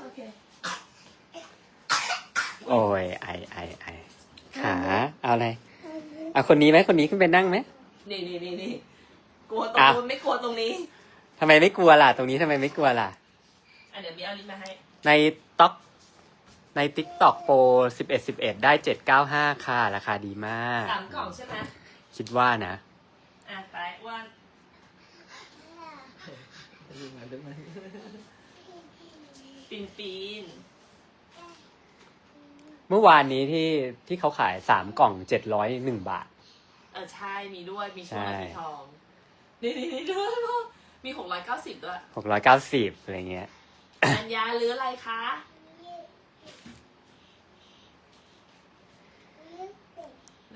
โอเคโอ้ยไอไอไอขาเอาอะไรเอาคนนี้ไหมคนนี้ขึ้นไปนั่งไหมนี่นี่นี่นี่กลัวตรงอะนู้นไม่กลัวตรงนี้ทำไมไม่กลัวล่ะ ตรงนี้ทำไมไม่กลัวล่ะอะเดี๋ยวมีเอาลิงก์มาให้ ในต็อก ในติ๊กต็อกโปรสิบเอ็ดสิบเอ็ดได้เจ็ดเก้าห้าค่ะ ราคาดีมาก สามกล่องใช่ไหมคิดว่านะ อะไปอ้ว่าปีนปีนเมื่อวานนี้ที่ที่เขาขายสามกล่องเจ็ดร้อยหนึ่งบาท เออใช่มีด้วยมีช่วงใช่ละสีทองนี่นี่นี่ด้วยมีหกร้อยเก้าสิบด้วยหกร้อยเก้าสิบอะไรเงี้ย อัญญาหรืออะไรคะ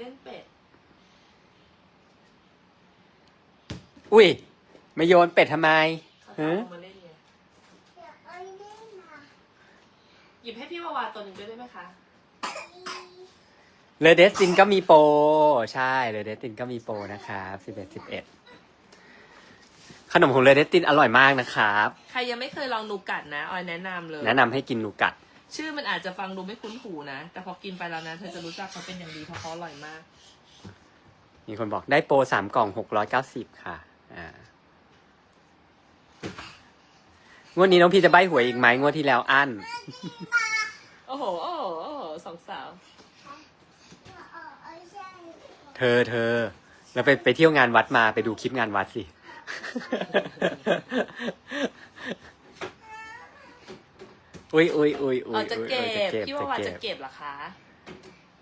เล่นเป็ด อุ้ยไม่โยนเป็ดทำไมเขาฮะจะเอามาเล่นไงหยิบให้พี่วาวาตัวหนึ่งด้วยได้ไหมคะ เลเดสตินก็มีโปรใช่เลเดสตินก็มีโปรนะครับสิบเอ็ดสิบเอ็ดขนมของเลเดสตินอร่อยมากนะครับ ใครยังไม่เคยลองนูกัดนะ ออยแนะนำเลย แนะนำให้กินนูกัด ชื่อมันอาจจะฟังดูไม่คุ้นหูนะ แต่พอกินไปแล้วนะ เธอจะรู้จักเขาเป็นอย่างดีเพราะเขาอร่อยมาก มีคนบอกได้โปรสามกล่องหกร้อยเก้าสิบค่ะ อ่างวดนี้น้องพี่จะใบหวยอีกไหมงวดที่แล้วอั้น โอ้โห โอ้โหโอ้โหสองสาว เธอเธอเราไปไปเที่ยวงานวัดมาไปดูคลิปงานวัดสิ อุ้ยอุ้ยอุ้ยอุ้เออยจะอุ๊ยเก็อุ๊ยบพี่ว่าว่าจะจะเก็บเก็บเหรอคะ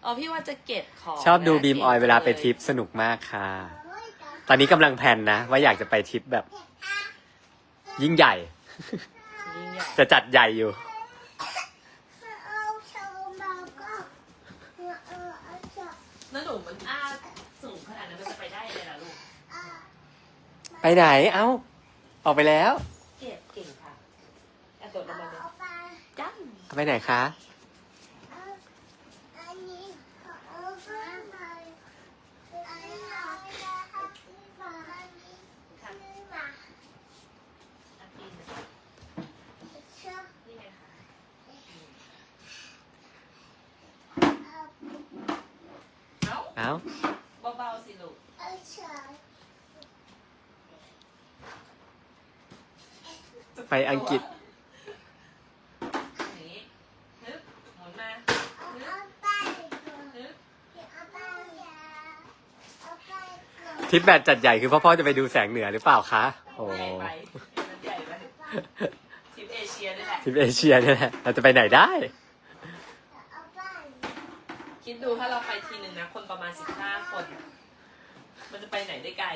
อ๋อพี่ว่าจะเก็บของชอบดูนะบีมออยก็บเวลาไปยทริปสนุกมากค่ะ ตอนนี้กำลังแพลนนะ ว่าอยากจะไปทริปแบบยิ่งใหญ่ยิ่งใหญ่ จะจัดใหญ่อยู่แล้วหนูมันอ้าสูงขนาดนั้นมันจะไปได้เลยล่ะลูก ไปไหน เอ้า ออกไปแล้ว เก็บเก่งค่ะอะโดดลงมาเลยจังไปไหนคะอะปีนนี่ไงค่ะเอ้าเอ้าเบาๆสิลูก ไปอังกฤษ อย่างนี้ฮึบหมุนมาฮึบ ทริปแบบจัดใหญ่คือพ่อพ่อจะไปดูแสงเหนือหรือเปล่าคะโอ้ใหญ่ไปมันใหญ่ไปทริปเอเชียด้วยแหละทริปเอเชียเนี่ยแหละเราจะไปไหนได้ คิดดูถ้าเราไปทีหนึ่งนะ คนประมาณสิบห้าคน มันจะไปไหนได้ไกล